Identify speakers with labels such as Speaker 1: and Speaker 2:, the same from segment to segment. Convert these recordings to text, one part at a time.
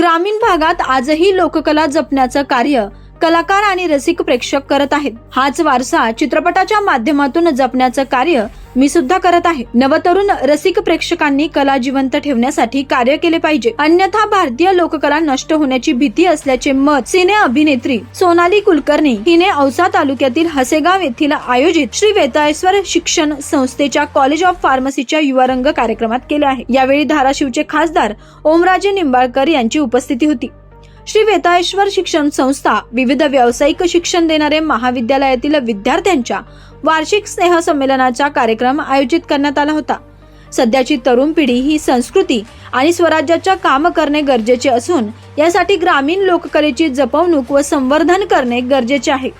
Speaker 1: ग्रामीण भागात आजही लोककला जपण्याचं कार्य कलाकार आणि रसिक प्रेक्षक करत आहेत. हाच वारसा चित्रपटाच्या माध्यमातून जपण्याचं कार्य मी सुद्धा करत आहे. नवतरुण रसिक प्रेक्षकांनी कला जिवंत ठेवण्यासाठी कार्य केले पाहिजे. अन्यथा भारतीय लोककला नष्ट होण्याची भीती असल्याचे मत सिने अभिनेत्री सोनाली कुलकर्णी हिने औसा तालुक्यातील हसेगाव येथील आयोजित श्री वेताळेश्वर शिक्षण संस्थेच्या कॉलेज ऑफ फार्मसीच्या युवारंग कार्यक्रमात केले आहे. यावेळी धाराशिवचे खासदार ओमराजे निंबाळकर यांची उपस्थिती होती. श्री वेताळेश्वर शिक्षण संस्था विविध व्यावसायिक शिक्षण देणारे महाविद्यालयातील विद्यार्थ्यांच्या वार्षिक स्नेहसंमेलनाचा कार्यक्रम आयोजित करण्यात आला होता. सध्याची तरुण पिढी ही संस्कृती आणि स्वराज्याच्या काम करणे गरजेचे असून यासाठी ग्रामीण लोककलेची जपवणूक व संवर्धन करणे गरजेचे आहे.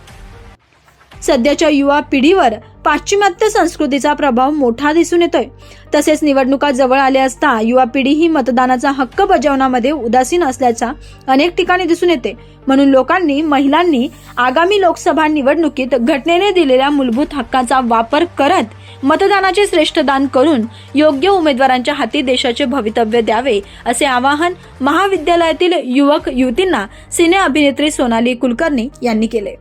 Speaker 1: सध्याच्या युवा पिढीवर पाश्चिमात्य संस्कृतीचा प्रभाव मोठा दिसून येतोय. तसेच निवडणुका जवळ आल्या असता युवा पिढी ही मतदानाचा हक्क बजावण्यामध्ये उदासीन असल्याचा अनेक ठिकाणी दिसून येते. म्हणून लोकांनी महिलांनी आगामी लोकसभा निवडणुकीत घटनेने दिलेल्या मूलभूत हक्काचा वापर करत मतदानाचे श्रेष्ठ दान करून योग्य उमेदवारांच्या हाती देशाचे भवितव्य द्यावे असे आवाहन महाविद्यालयातील युवक युवतींना सिने अभिनेत्री सोनाली कुलकर्णी यांनी केले.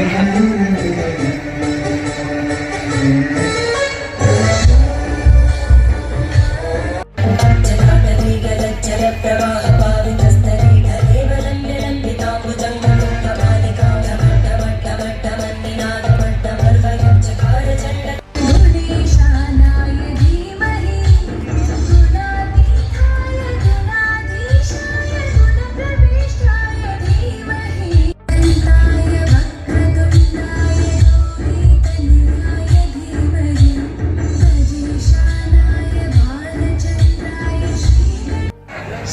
Speaker 2: Thank
Speaker 3: you.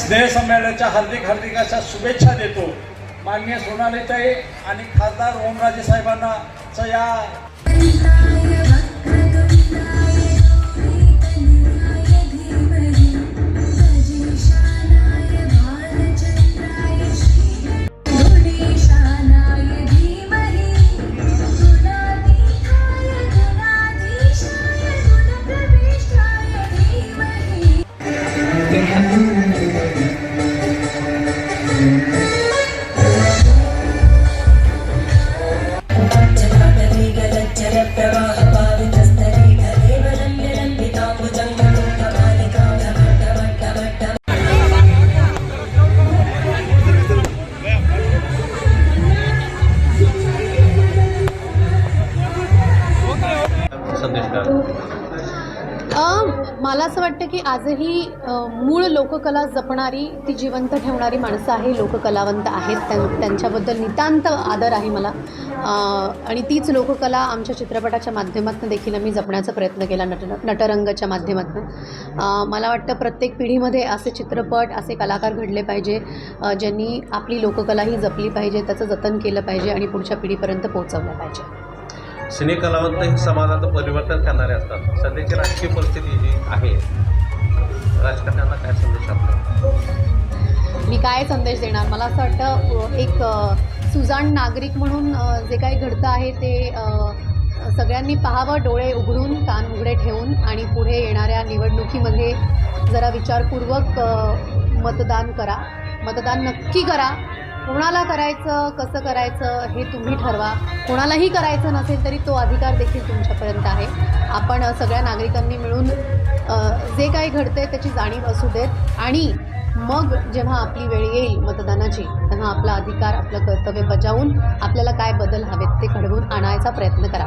Speaker 3: स्नेहसंमेलनाच्या हार्दिक हार्दिक अशा शुभेच्छा देतो. मान्य सोनालीताई आणि खासदार ओमराजे साहेबांना चं या
Speaker 4: की आजही मूळ लोककला जपणारी ती जिवंत ठेवणारी माणसं आहे लोककलावंत आहेत त्यां त्यांच्याबद्दल नितांत आदर आहे मला. आणि तीच लोककला आमच्या चित्रपटाच्या माध्यमातून देखील आम्ही जपण्याचा प्रयत्न केला नट नटरंगच्या माध्यमातून. मला वाटतं प्रत्येक पिढीमध्ये असे चित्रपट असे कलाकार घडले पाहिजे ज्यांनी आपली लोककलाही जपली पाहिजे त्याचं जतन केलं पाहिजे आणि पुढच्या पिढीपर्यंत पोहोचवलं पाहिजे.
Speaker 5: सिने कलावंत हे समाजाचं परिवर्तन करणारे असतात. सध्याची राजकीय परिस्थिती जी आहे. राजकारण्यांना काय संदेश आपला?
Speaker 4: मी काय संदेश देणार? मला असं वाटतं एक सुजाण नागरिक म्हणून जे काही घडतं आहे ते सगळ्यांनी पाहावं डोळे उघडून कान उघडे ठेवून आणि पुढे येणाऱ्या निवडणुकीमध्ये जरा विचारपूर्वक मतदान करा. मतदान नक्की करा. कोणाला करायचं कसं करायचं हे तुम्ही ठरवा. कोणालाही करायचं नसेल तरी तो अधिकार देखील तुमच्यापर्यंत आहे. आपण सगळ्या नागरिकांनी मिळून जे काही घडतंय त्याची जाणीव असू देत. आणि मग जेव्हा आपली वेळ येईल मतदानाची तेव्हा आपला अधिकार आपलं कर्तव्य बजावून आपल्याला काय बदल हवेत ते घडवून आणायचा प्रयत्न करा.